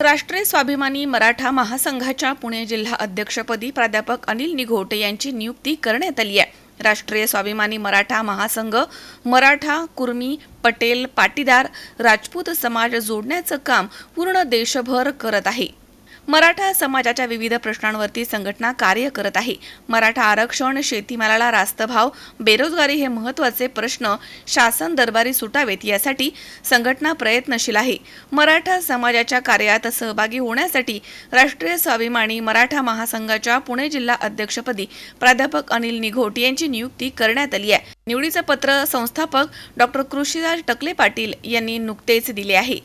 राष्ट्रीय स्वाभिमानी मराठा महासंघाच्या पुणे जिल्हा अध्यक्षपदी प्राध्यापक अनिल निघोटे यांची नियुक्ती करण्यात आली आहे. राष्ट्रीय स्वाभिमानी मराठा महासंघ मराठा कुर्मी पटेल पाटीदार राजपूत समाज जोडण्याचं काम पूर्ण देशभर करत आहे. मराठा समाजाच्या विविध प्रश्नांवरती संघटना कार्य करत आहे. मराठा आरक्षण शेतीमालाला रास्त भाव बेरोजगारी हे महत्त्वाचे प्रश्न शासन दरबारी सुटावेत यासाठी संघटना प्रयत्नशील आहे. मराठा समाजाच्या कार्यात सहभागी होण्यासाठी राष्ट्रीय स्वाभिमानी मराठा महासंघाच्या पुणे जिल्हा अध्यक्षपदी प्राध्यापक अनिल निघोट यांची नियुक्ती करण्यात आली आहे. निवडीचं पत्र संस्थापक डॉक्टर कृषीराज टकले पाटील यांनी नुकतेच दिले आहे.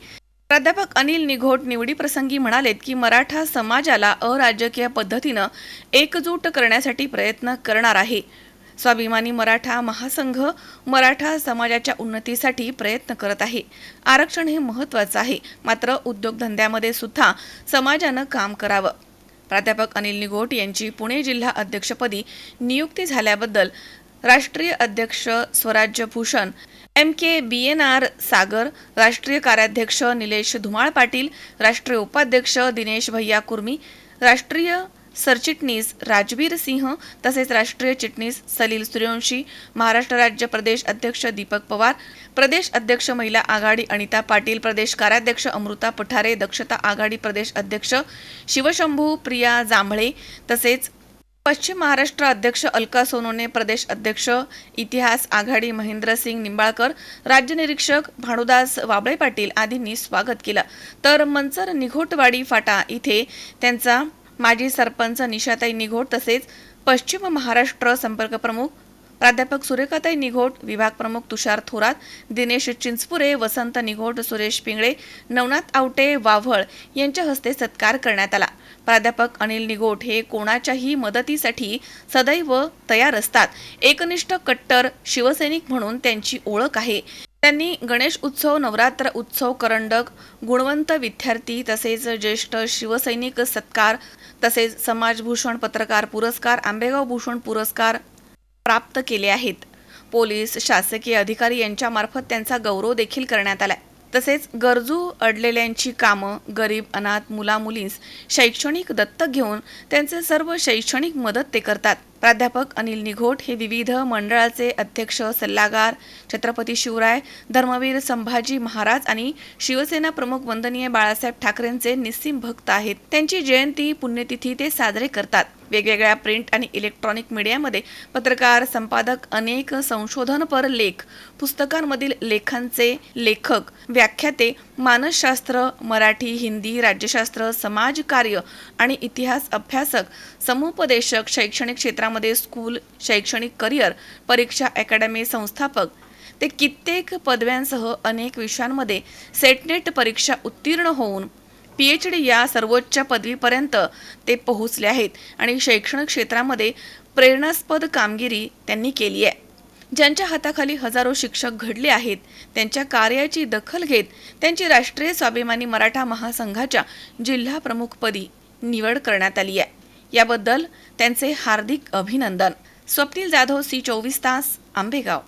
प्राध्यापक अनिल निघोट निवडीप्रसंगी म्हणालेत की मराठा समाजाला अराजकीय पद्धतीनं एकजूट करण्यासाठी प्रयत्न करणार आहे. स्वाभिमानी मराठा महासंघ मराठा समाजाच्या उन्नतीसाठी प्रयत्न करत आहे. आरक्षण हे महत्त्वाचं आहे मात्र उद्योगधंद्यामध्ये सुद्धा समाजानं काम करावं. प्राध्यापक अनिल निघोट यांची पुणे जिल्हा अध्यक्षपदी नियुक्ती झाल्याबद्दल राष्ट्रीय अध्यक्ष Swarajya Bhushan M K B N R Sagar राष्ट्रीय कार्याध्यक्ष निलेश धुमाळ पाटील राष्ट्रीय उपाध्यक्ष दिनेश भैया कुर्मी राष्ट्रीय सरचिटणीस राजवीर सिंह तसेच राष्ट्रीय चिटणीस सलील सूर्यवंशी महाराष्ट्र राज्य प्रदेश अध्यक्ष दीपक पवार प्रदेश अध्यक्ष महिला आघाडी अनिता पाटील प्रदेश कार्याध्यक्ष अमृता पठारे दक्षता आघाडी प्रदेश अध्यक्ष शिवशंभू प्रिया जांभळे तसेच पश्चिम महाराष्ट्र अध्यक्ष अलका सोनोने प्रदेश अध्यक्ष इतिहास आघाडी महेंद्रसिंग निंबाळकर राज्य निरीक्षक भानुदास वाबळे पाटील आदींनी स्वागत केलं. तर मंचर निघोटवाडी फाटा इथे त्यांचा माजी सरपंच निशाताई निघोट तसेच पश्चिम महाराष्ट्र संपर्क प्रमुख प्राध्यापक सुरेखाताई निघोट विभाग प्रमुख तुषार थोरात दिनेश चिंचपुरे वसंत निघोट सुरेश पिंगळे नवनाथ आवटे वाव्हळ यांच्या हस्ते सत्कार करण्यात आला. प्राध्यापक अनिल निघोट हे कोणाच्याही मदतीसाठी सदैव तयार असतात. एकनिष्ठ कट्टर शिवसैनिक म्हणून त्यांची ओळख आहे. त्यांनी गणेश उत्सव नवरात्र उत्सव करंडक गुणवंत विद्यार्थी तसेच ज्येष्ठ शिवसैनिक सत्कार तसेच समाजभूषण पत्रकार पुरस्कार आंबेगाव भूषण पुरस्कार प्राप्त केले आहेत. पोलीस शासकीय अधिकारी यांच्यामार्फत त्यांचा गौरव देखील करण्यात आलाय. तसेच गरजू अडलेल्यांची कामं गरीब अनाथ मुलामुलींस शैक्षणिक दत्तक घेऊन त्यांचे सर्व शैक्षणिक मदत ते करतात. प्राध्यापक अनिल निघोट हे विविध मंडळाचे अध्यक्ष सल्लागार छत्रपती शिवराय धर्मवीर संभाजी महाराज आणि शिवसेना प्रमुख वंदनीय बाळासाहेब ठाकरेंचे निस्सीम भक्त आहेत. त्यांची जयंती पुण्यतिथी ते साजरे करतात. वेगवेगळ्या प्रिंट आणि इलेक्ट्रॉनिक मीडियामध्ये पत्रकार संपादक अनेक संशोधनपर लेख पुस्तकांमधील लेखांचे लेखक व्याख्याते मानसशास्त्र मराठी हिंदी राज्यशास्त्र समाजकार्य आणि इतिहास अभ्यासक समुपदेशक शैक्षणिक क्षेत्रामध्ये स्कूल शैक्षणिक करिअर परीक्षा अकॅडमी संस्थापक ते कित्येक पदव्यांसह अनेक विषयांमध्ये सेटनेट परीक्षा उत्तीर्ण होऊन पी एच डी या सर्वोच्च पदवीपर्यंत ते पोहोचले आहेत आणि शैक्षणिक क्षेत्रामध्ये प्रेरणास्पद कामगिरी त्यांनी केली आहे. ज्यांच्या हाताखाली हजारो शिक्षक घडले आहेत त्यांच्या कार्याची दखल घेत त्यांची राष्ट्रीय स्वाभिमानी मराठा महासंघाच्या जिल्हा प्रमुखपदी निवड करण्यात आली आहे. याबद्दल त्यांचे हार्दिक अभिनंदन. स्वप्नील जाधव सी चोवीस तास आंबेगाव.